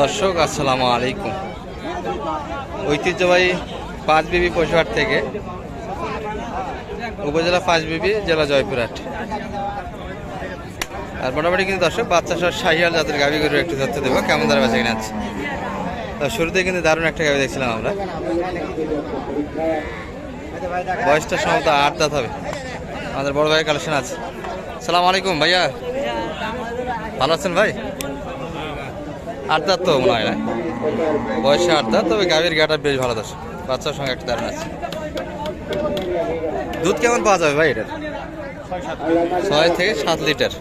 দর্শক, আসসালামু আলাইকুম। ঐতিহ্যবাহী পাঁচ বিবি পশুহাট থেকে উপজেলা পাঁচ বিবি, জেলা জয়পুরহাট। আর মোটামুটি কিন্তু দর্শক, বাচ্চা সহ শাহিয়াল জাতের গাভি গরু একটু তথ্য দেবো, কেমন দ্বারা বেঁচে কিনে আছে? তো শুরুতে কিন্তু দারুণ একটা গাভি দেখছিলাম আমরা। বয়সটা সম্ভবত আট দাঁত হবে। আমাদের বড় ভাইয়ের কালেকশন আছে। সালাম আলাইকুম ভাইয়া। ভালো আছেন ভাই? আট দাঁত তো মনে হয় না। বয়সে আট তবে গাভীর গাটা বেশ ভালো দশ বাচ্চার সঙ্গে একটা দারুণ আছে। দুধ কেমন পাওয়া যাবে ভাই এটার ছয় থেকে সাত লিটার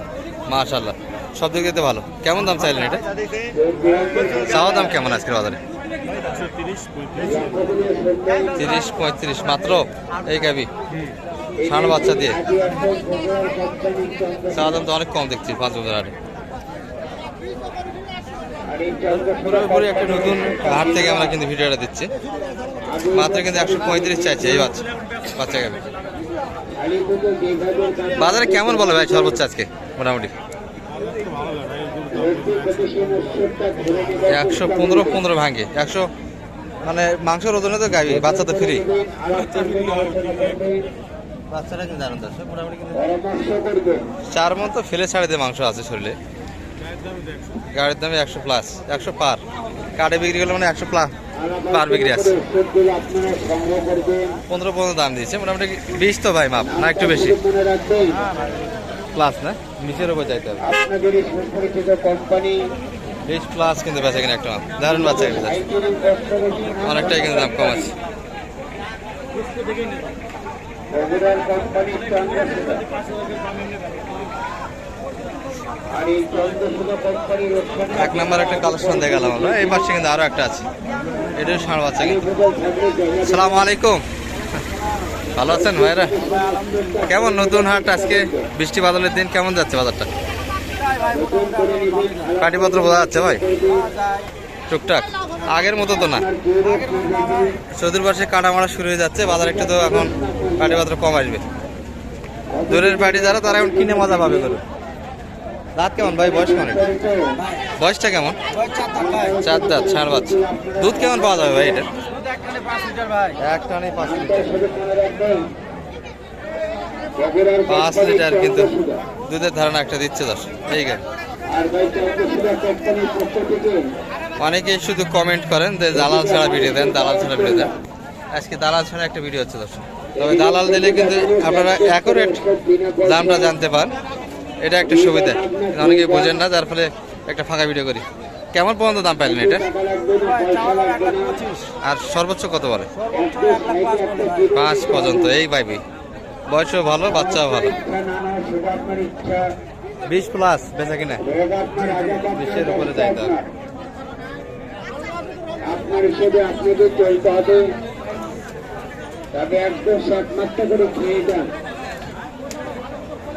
মাশাল্লাহ সব দিক দিতে ভালো। কেমন দাম চাইলেন এটা? চাওয়া দাম কেমন আজকের বাজারে? তিরিশ পঁয়ত্রিশ, মাত্র এই গাবি ষাঁড় বাচ্চা দিয়ে। চাওয়া দাম তো অনেক কম দেখছি পাঁচ বছর আগে। পুরোপুরি একটা নতুন হাট থেকে আমরা কিন্তু ভিডিওটা দিচ্ছি। মাত্র কিন্তু একশো পঁয়ত্রিশ চাইছে এই বাচ্চা বাচ্চা গাবি বাজারে কেমন বলো ভাই সর্বোচ্চ আজকে, মোটামুটি? একশো পনেরো পনেরো ভাঙে। একশো মানে মাংসের ওজনে তো গাবি বাচ্চা তো ফ্রি বাচ্চাটা কিন্তু দারুণ দর্শক মোটামুটি চার মন তো ফেলে ছাড়ে দিয়ে মাংস আছে শরীরে। গাড়ির দামে একশো প্লাস একশো পার। কার্ডে বিক্রি করলে মানে একশো প্লাস পার বিক্রি আছে। পনেরো পনেরো দাম দিয়েছে, মোটামুটি বিশ তো ভাই মাপ, না একটু বেশি? প্লাস না? বিশের উপর যাইতে হবে। বিশ প্লাস কিন্তু বেচা কিনা একটা মাপ। দারুণ বাচ্চা কিনা অনেকটাই কিন্তু দাম কম আছে। কোম্পানি এক নাম্বার একটা কালেকশন দেখালাম আমরা। এই পাশে কিন্তু আরও একটা আছে। এটাও ষাঁড় বাচ্চা কিন্তু। সালাম আলাইকুম। ভালো আছেন ভাইরা? কেমন নতুন হাট আজকে? বৃষ্টি বাদলের দিন কেমন যাচ্ছে বাজারটা? কাটিপত্র বোঝা যাচ্ছে ভাই? টুকটাক। আগের মতো তো না। চতুর্পাশে কাটা মারা শুরু হয়ে যাচ্ছে। বাজার একটু তো এখন কাটিপত্র কম আসবে। দূরের পার্টি যারা তারা এখন কিনে মজা পাবে করে। দাঁত কেমন ভাই, বয়স কেমন? বয়সটা কেমন? চার দাঁত ছাড় বাচ্চা দুধ কেমন পাওয়া যাবে ভাই এটা? এক পাঁচ লিটার। পাঁচ লিটার কিন্তু দুধের ধারণা একটা দিচ্ছে দশ পক্ষ থেকে অনেকেই শুধু কমেন্ট করেন যে দালাল ছাড়া ভিডিও দেন, দালাল ছাড়া ভিডিও দেন। আজকে দালাল ছাড়া একটা ভিডিও হচ্ছে দর্শক। তবে দালাল দিলে কিন্তু আপনারা অ্যাকুরেট দামটা জানতে পান এটা একটা সুবিধা। অনেকে বোঝেন না, যার ফলে একটা ফাঁকা ভিডিও করি। কেমন পর্যন্ত দাম পাইলেন এটা? আর সর্বোচ্চ কত বলে? পাঁচ পর্যন্ত, এই পাইবি বয়সও ভালো, বাচ্চাও ভালো। বিশ প্লাস বেচা কিনা? বিশের উপরে যাইতে হবে। আপনার হিসেবে চলতে হবে। তবে একদম মাত্রা করে খেয়ে যান এবার একদম স্টেট বন্ধ খাবেন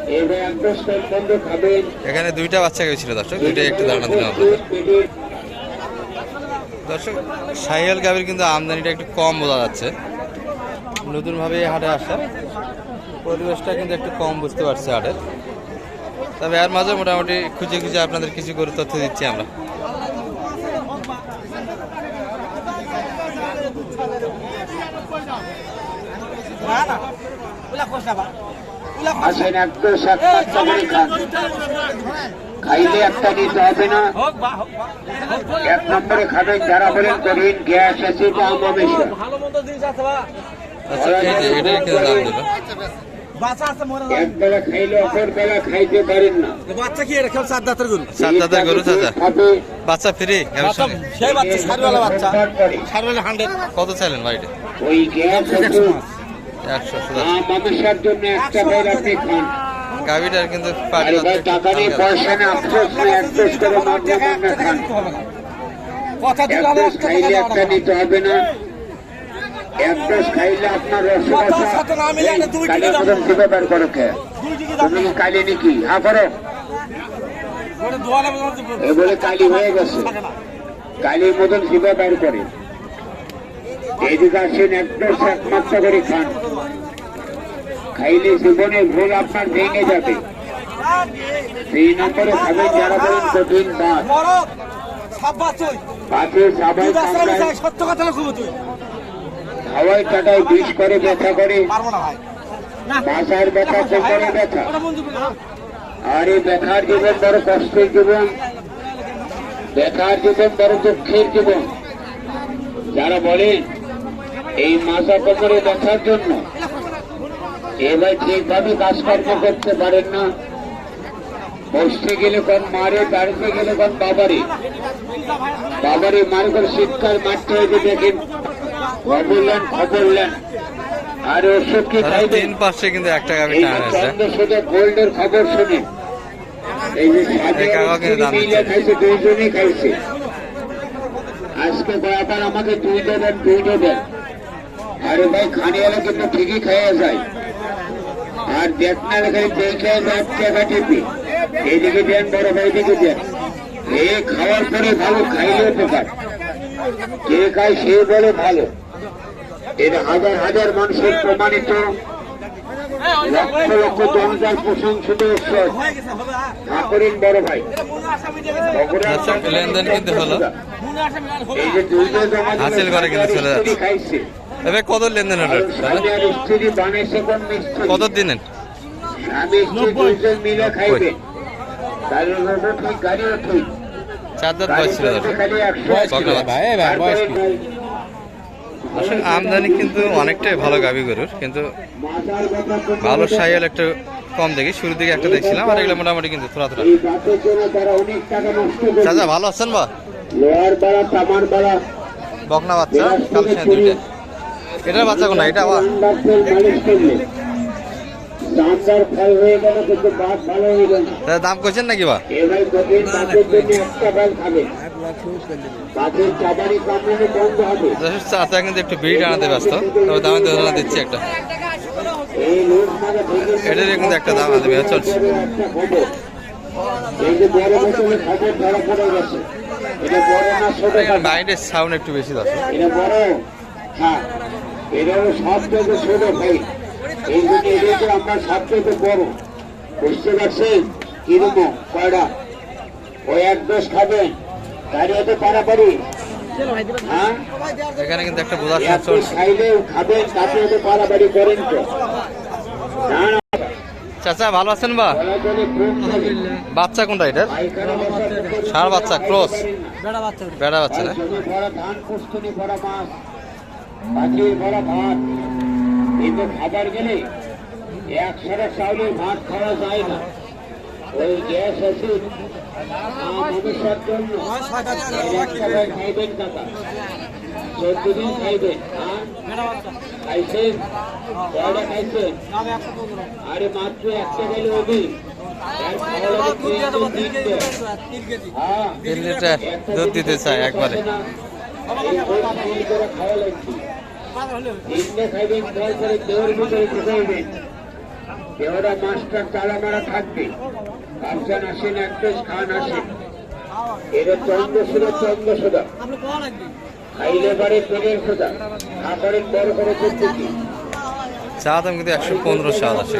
এখানে দুইটা বাচ্চা গেছিল দর্শক। দুইটাই একটু ধারণা দিলাম আপনাদের। দর্শক সাহিয়াল গাভীর কিন্তু আমদানিটা একটু কম বোঝা যাচ্ছে। নতুনভাবে এই হাটে আসা। পরিবেশটা কিন্তু একটু কম বুঝতে পারছি হাটের তবে এর মাঝে মোটামুটি খুঁজে খুঁজে আপনাদের কিছু করে তথ্য দিচ্ছি আমরা। আসেন খান খাইলে একটা নিতে হবে না। এক নম্বরে খাবেন যারা বলেন করিন গ্যাস আছে বা? আচ্ছা খাইলে অপর বেলা খাইতে পারেন না। বাচ্চা কি সাত দাঁতের গরু? সাত দাঁতের গরু চাচা। বাচ্চা ফ্রি সেই বাচ্চা সারবেলা বাচ্চা। সারবেলা হান্ড্রেড কত চাইলেন বাড়িতে ওই গ্যাস একশো সুদা জন্য একটা আপনি খান কিন্তু টাকা পয়সা আফসোস করে খান খাইলে একটা নিতে হবে না। খাইলে আপনার বের করো কে? দুই টিকিট দাম তুমি কি নাকি? হা করো। এ বলে কালী হয়ে গেছে। কালীর মতন শিবে বের করে? এইদিকে আসেন একদম একমাত্র করে খান। খাইলে জীবনে ভুল আপনার ভেঙে যাবে। সেই নম্বরে খাবেন যারা বলেন কঠিন হাওয়াই কাটায়। বিষ করে, ব্যথা করে। মাথার ব্যথা কোমরে ব্যথা। আর এই ব্যথার জীবন বড় কষ্টের জীবন। ব্যথার জীবন বড় দুঃখের জীবন। যারা বলেন, এই মাথা কোমরে ব্যথার জন্য এবার ঠিকভাবে কাজকর্ম করতে পারেন না। বসতে গেলে কোন মারে বাড়িতে গেলে কোন বাবারে। বাবারে মার করে শীতকাল মারতে হয়েছে দেখেন। খবর নেন খবর নেন আর ওষুধ কি খাইবেন? পাশে কিন্তু একটা হয়েছে চন্দ্রসূর্য গোল্ডের খবর শুনে। এই যে। খাইছে দুইজনই খাইছে। আজকে ব্যাপার আমাকে দুই দেবেন দুই দেবেন আরে ভাই খানিওয়ালা কিন্তু ঠিকই খাইয়া যায়। আর দেখনা লেখায় দেখে এক টাকা টিপি এইদিকে দেন বড় ভাই দিকে দেন এ খাওয়ার পরে ভালো খাইলে উপকার যে খায় সে বলে ভালো এর হাজার হাজার মানুষের প্রমাণিত লক্ষ লক্ষ জনতার প্রশংসিত। ঠাকুরের বড় ভাই আচ্ছা, লেনদেন কিন্তু হলো। এই যে দুইটা জমা দিল, হাসিল করে কিন্তু চলে যাচ্ছে। স্ত্রী কত লেনদেন হলো? কত দিনের বয়স আসলে আমদানি কিন্তু অনেকটাই ভালো গাভি গরুর, কিন্তু ভালো। সাইয়াল একটু কম দেখি। শুরুর দিকে একটা দেখছিলাম, আর এগুলো মোটামুটি কিন্তু চাচা, ভালো আছেন বা? বকনা বাচ্চা কালসিয়া দুইটা এটার বাচ্চা কোনটা এটা আবার? দাম করছেন নাকি বা? হবে যথেষ্ট কিন্তু একটু বিড়ি আনাতে ব্যস্ত। তবে দামে ধারণা দিচ্ছি একটা। এটারই কিন্তু একটা দাম বিহার চলছে। মাইন্ডের সাউন্ড একটু বেশি দশ এটা হলো সব থেকে ছোট ভাই এই জন্য এটাকে আমরা সব থেকে বড় বুঝতে পারছেন? কীরকম? কয়টা? ওই এক দোষ খাবেন গাড়ি হতে পারাপারি। হ্যাঁ? এখানে কিন্তু একটা বোঝার এক সাথে দোষ চলছে খাইলেও খাবেন তাতে হতে পারাপারি করেন তো। না না। চাচা ভালো আছেন বা? খুব। বাচ্চা কোনটা এটার? ষাঁড় বাচ্চা, ক্রস। বেড়া বাচ্চা বেড়া বাচ্চা আর ভরা ভাত। কিন্তু খাবার গেলে এক সারা চাউলের ভাত খাওয়া যায় না। ওই গ্যাস অ্যাসিড ভবিষ্যৎ জন্য এক খাইবেন চোদ্দ দিন হ্যাঁ খাইছেন কয়টা খাইছেন? আরে মাত্র একটা গেলে অবি এর খাওয়া লাগে দুধ দিয়ে দেবো তিন চায় একবারে মাস্টার তালা মারা থাকবে ভাবছেন আসেন এক দেশ খান আসেন এটা। চন্দ্র সুদা চন্দ্র সুদা আপনি কয়া লাগবে খাইলে পারে পেটের সুদা খা বড় করে করতে কি চা কিন্তু একশো পনেরো সাত আছে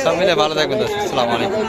সব মিলে ভালো থাকবেন দোস্ত। আসসালামু আলাইকুম